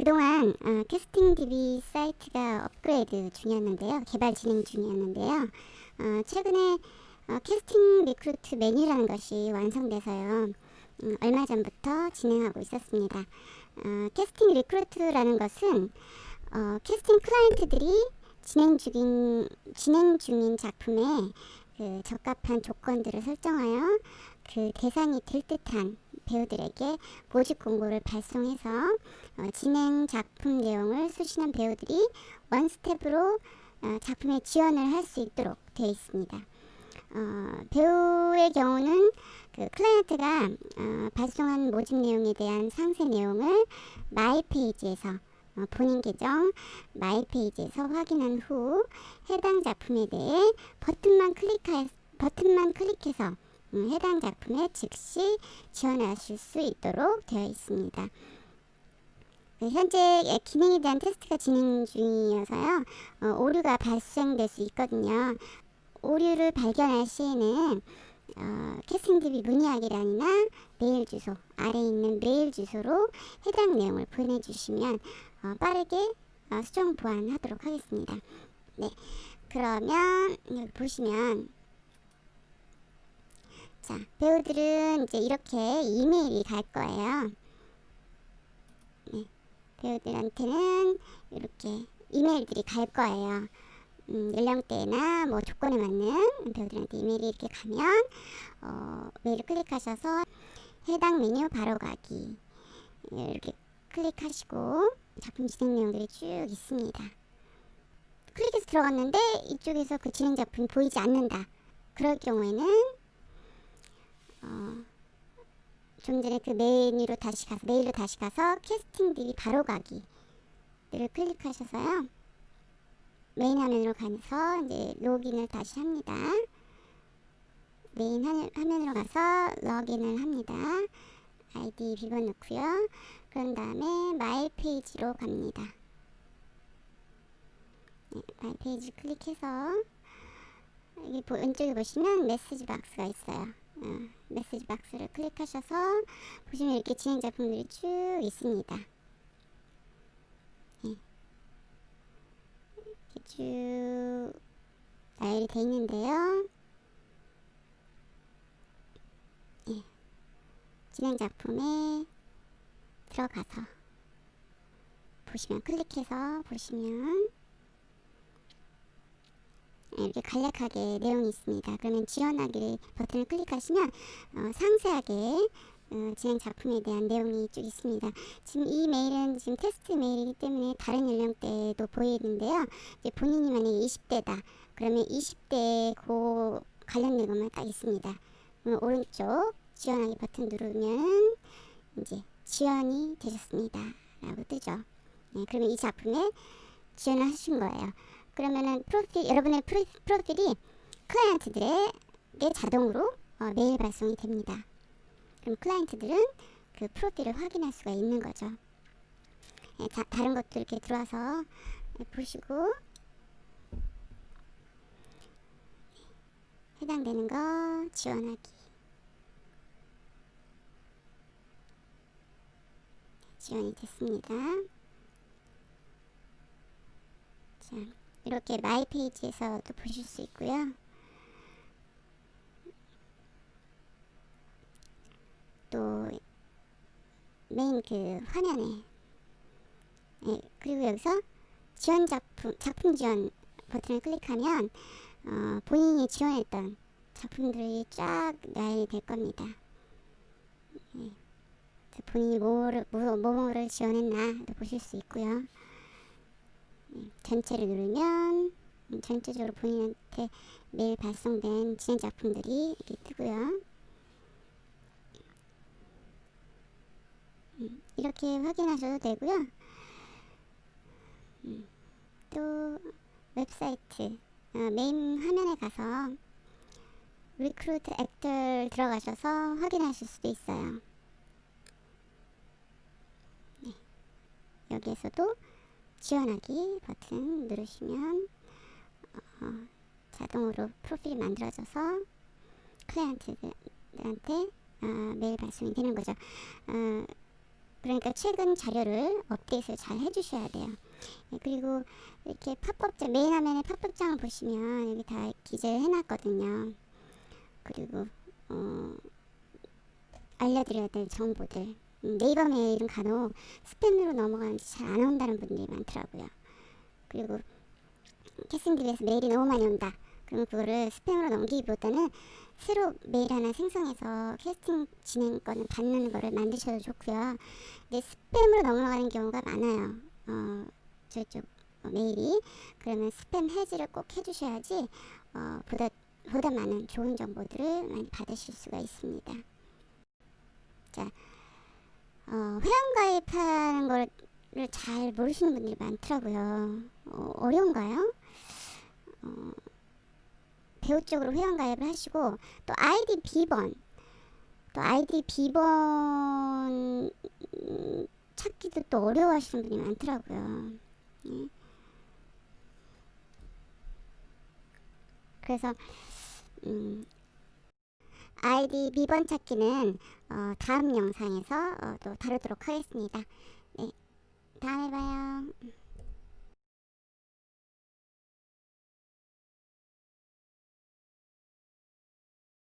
어, 캐스팅 DB 사이트가 업그레이드 중이었는데요. 개발 진행 중이었는데요. 어, 최근에 어, 캐스팅 리크루트 메뉴라는 것이 완성돼서요. 음, 얼마 전부터 진행하고 있었습니다. 어, 캐스팅 리크루트라는 것은 어, 캐스팅 클라이언트들이 진행 중인 진행 중인 작품에 그 적합한 조건들을 설정하여 그 대상이 될 듯한 배우들에게 모집 공고를 발송해서 어, 진행 작품 내용을 수신한 배우들이 원스텝으로 어, 작품에 지원을 할 수 있도록 되어 있습니다. 어, 배우의 경우는 그 클라이언트가 어, 발송한 모집 내용에 대한 상세 내용을 마이 페이지에서 어, 본인 계정 마이 페이지에서 확인한 후 해당 작품에 대해 버튼만 클릭해 버튼만 클릭해서 음, 해당 작품에 즉시 지원하실 수 있도록 되어 있습니다. 그 현재 예, 기능에 대한 테스트가 진행 중이어서요 어, 오류가 발생될 수 있거든요. 오류를 발견할 시에는 어, 캐스팅 DB 문의하기란이나 메일 주소 아래 있는 메일 주소로 해당 내용을 보내주시면 어, 빠르게 어, 수정 보완하도록 하겠습니다. 네, 그러면 보시면 자 배우들은 이제 이렇게 이메일이 갈 거예요. 네, 배우들한테는 이렇게 이메일들이 갈 거예요. 음, 연령대나 뭐 조건에 맞는 배우들한테 이메일이 이렇게 가면 어, 메일을 클릭하셔서 해당 메뉴 바로 가기 이렇게 클릭하시고 작품 진행 내용들이 쭉 있습니다. 클릭해서 들어갔는데 이쪽에서 그 진행 작품이 보이지 않는다. 그럴 경우에는 어, 좀 전에 그 메뉴로 다시 가서 메일로 다시 가서 캐스팅 딜이 바로 가기를 클릭하셔서요. 메인 화면으로 가서 이제 로그인을 다시 합니다. 메인 화- 화면으로 가서 로그인을 합니다. 아이디 비번 넣고요. 그런 다음에 마이 페이지로 갑니다. 네, 마이 페이지 클릭해서 여기 보- 왼쪽에 보시면 메시지 박스가 있어요. 어, 메시지 박스를 클릭하셔서 보시면 이렇게 진행 작품들이 쭉 있습니다. 네. 이렇게 쭉 나열이 돼 있는데요. 예. 진행 작품에 들어가서 보시면 클릭해서 보시면 예, 이렇게 간략하게 내용이 있습니다. 그러면 지원하기 버튼을 클릭하시면 어, 상세하게 어, 진행 작품에 대한 내용이 쭉 있습니다. 지금 이 메일은 지금 테스트 메일이기 때문에 다른 연령대도 보이는데요. 이제 본인이 만약에 20대다. 그러면 20대 그 관련된 것만 딱 있습니다. 오른쪽 지원하기 버튼 누르면 이제 지원이 되셨습니다. 라고 뜨죠. 네, 그러면 이 작품에 지원을 하신 거예요. 그러면은 프로필, 여러분의 프로, 프로필이 클라이언트들에게 자동으로 어, 메일 발송이 됩니다. 그럼 클라이언트들은 그 프로필을 확인할 수가 있는 거죠. 예, 자, 다른 것도 이렇게 들어와서 예, 보시고 해당되는 거 지원하기 지원이 됐습니다. 자, 이렇게 마이 페이지에서도 보실 수 있고요. 또 메인 그 화면에 예, 그리고 여기서 지원 작품 작품 지원 버튼을 클릭하면 어, 본인이 지원했던 작품들이 쫙 나열이 될 겁니다. 예, 본인이 뭐를 뭐, 뭐를 지원했나 보실 수 있고요. 예, 전체를 누르면 음, 전체적으로 본인한테 매일 발송된 진행 작품들이 이렇게 뜨고요. 음, 이렇게 확인하셔도 되고요. 음, 또 웹사이트 어, 메인 화면에 가서 리크루트 액터 들어가셔서 확인하실 수도 있어요. 네. 여기에서도 지원하기 버튼 누르시면 어, 자동으로 프로필이 만들어져서 클라이언트들한테 어, 메일 발송이 되는 거죠. 어, 그러니까 최근 자료를 업데이트 잘 해주셔야 돼요. 예, 그리고 이렇게 팝업장 메인 화면에 팝업장을 보시면 여기 다 기재를 해놨거든요. 그리고 어, 알려드려야 될 정보들 음, 네이버 메일은 간혹 스팸으로 넘어가는지 잘 안 온다는 분들이 많더라고요. 그리고 캐스팅집에서 메일이 너무 많이 온다. 그럼 그거를 스팸으로 넘기기보다는 새로 메일 하나 생성해서 캐스팅 진행 거는 받는 거를 만드셔도 좋고요. 근데 스팸으로 넘어가는 경우가 많아요. 어, 저쪽 메일이 그러면 스팸 해지를 꼭 해주셔야지 어, 보다 보다 많은 좋은 정보들을 많이 받으실 수가 있습니다. 자, 어, 회원가입하는 거를 잘 모르시는 분들이 많더라고요. 어, 어려운가요? 어, 배우 쪽으로 회원 가입을 하시고 또 아이디 비번 또 아이디 비번 음, 찾기도 또 어려워하시는 분이 많더라고요. 예. 그래서 음, 아이디 비번 찾기는 어, 다음 영상에서 어, 또 다루도록 하겠습니다. 네, 다음에 봐요.